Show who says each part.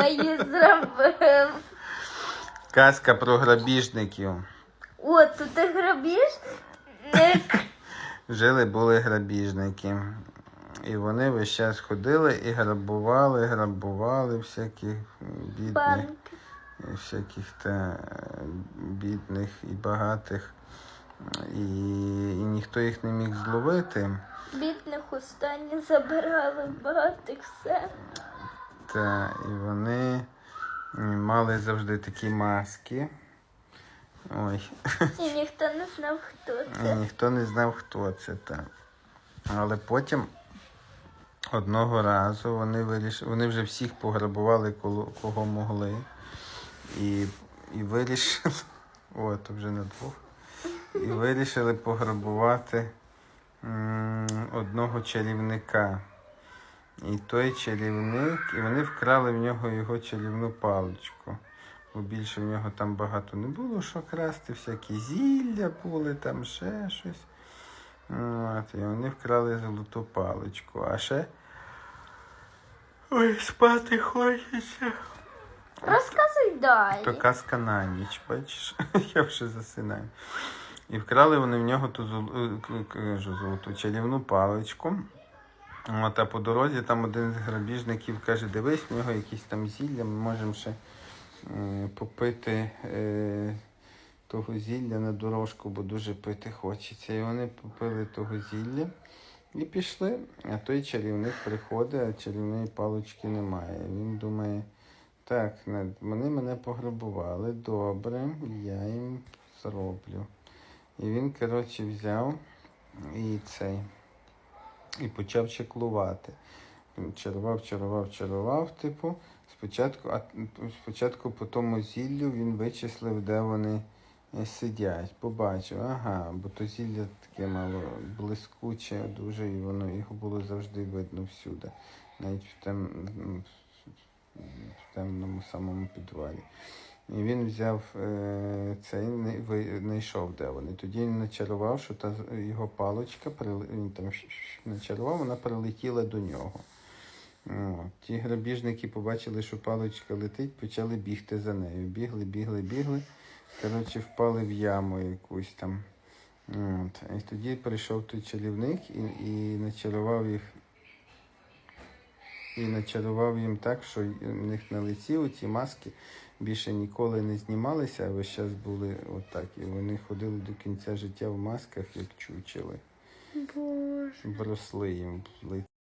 Speaker 1: мої зробив.
Speaker 2: Казка про грабіжників.
Speaker 1: О, тут ти грабіж? Ник.
Speaker 2: Жили були грабіжники. І вони весь час ходили і грабували, грабували всяких бідних,
Speaker 1: Банк.
Speaker 2: всяких та бідних і багатих. І, і ніхто їх не міг зловити.
Speaker 1: Бідних останні забирали, багатих все.
Speaker 2: Та, і вони мали завжди такі маски. Ой,
Speaker 1: І ніхто не знав, хто це.
Speaker 2: і ніхто не знав, хто це так. Але потім одного разу вони вирішили, вони вже всіх пограбували, кого могли. І, і вирішили, о, то вже на двох. І вирішили пограбувати м, одного чарівника. І той чарівник, і вони вкрали в нього його чарівну паличку. Бо більше в нього там багато не було що красти, всякі зілля були, там ще щось. От, і вони вкрали золоту паличку. А ще. Ой, спати хочеться.
Speaker 1: Розказуй далі.
Speaker 2: То казка на ніч, бачиш? Я вже засинаю. І вкрали вони в нього ту е, кажу, золоту чарівну паличку. От, а по дорозі там один з грабіжників каже: дивись, в нього якісь там зілля, ми можемо ще е, попити е, того зілля на дорожку, бо дуже пити хочеться. І вони попили того зілля і пішли. А той чарівник приходить, а чарівної палички немає. Він думає. Так, вони мене пограбували. Добре, я їм зроблю. І він, коротше, взяв і цей. І почав чеклувати. Чарував, чарував, чарував, типу. Спочатку, а спочатку по тому зіллю він вичислив, де вони е, сидять. Побачив, ага, бо то зілля таке мало блискуче, дуже, і воно його було завжди видно всюди. Навіть в тем, в темному самому підвалі. І він взяв е, цей, не- знайшов, де вони. Тоді він начарував, що та його паличка, він там начарував, вона прилетіла до нього. О, ті грабіжники побачили, що паличка летить, почали бігти за нею. Бігли, бігли, бігли. Коротше, впали в яму якусь там. От. І тоді прийшов той чарівник і, і начарував їх і начарував їм так, що в них на лиці оці маски більше ніколи не знімалися, а весь час були отак. І вони ходили до кінця життя в масках, як чучели.
Speaker 1: Боже.
Speaker 2: Вросли їм в лице.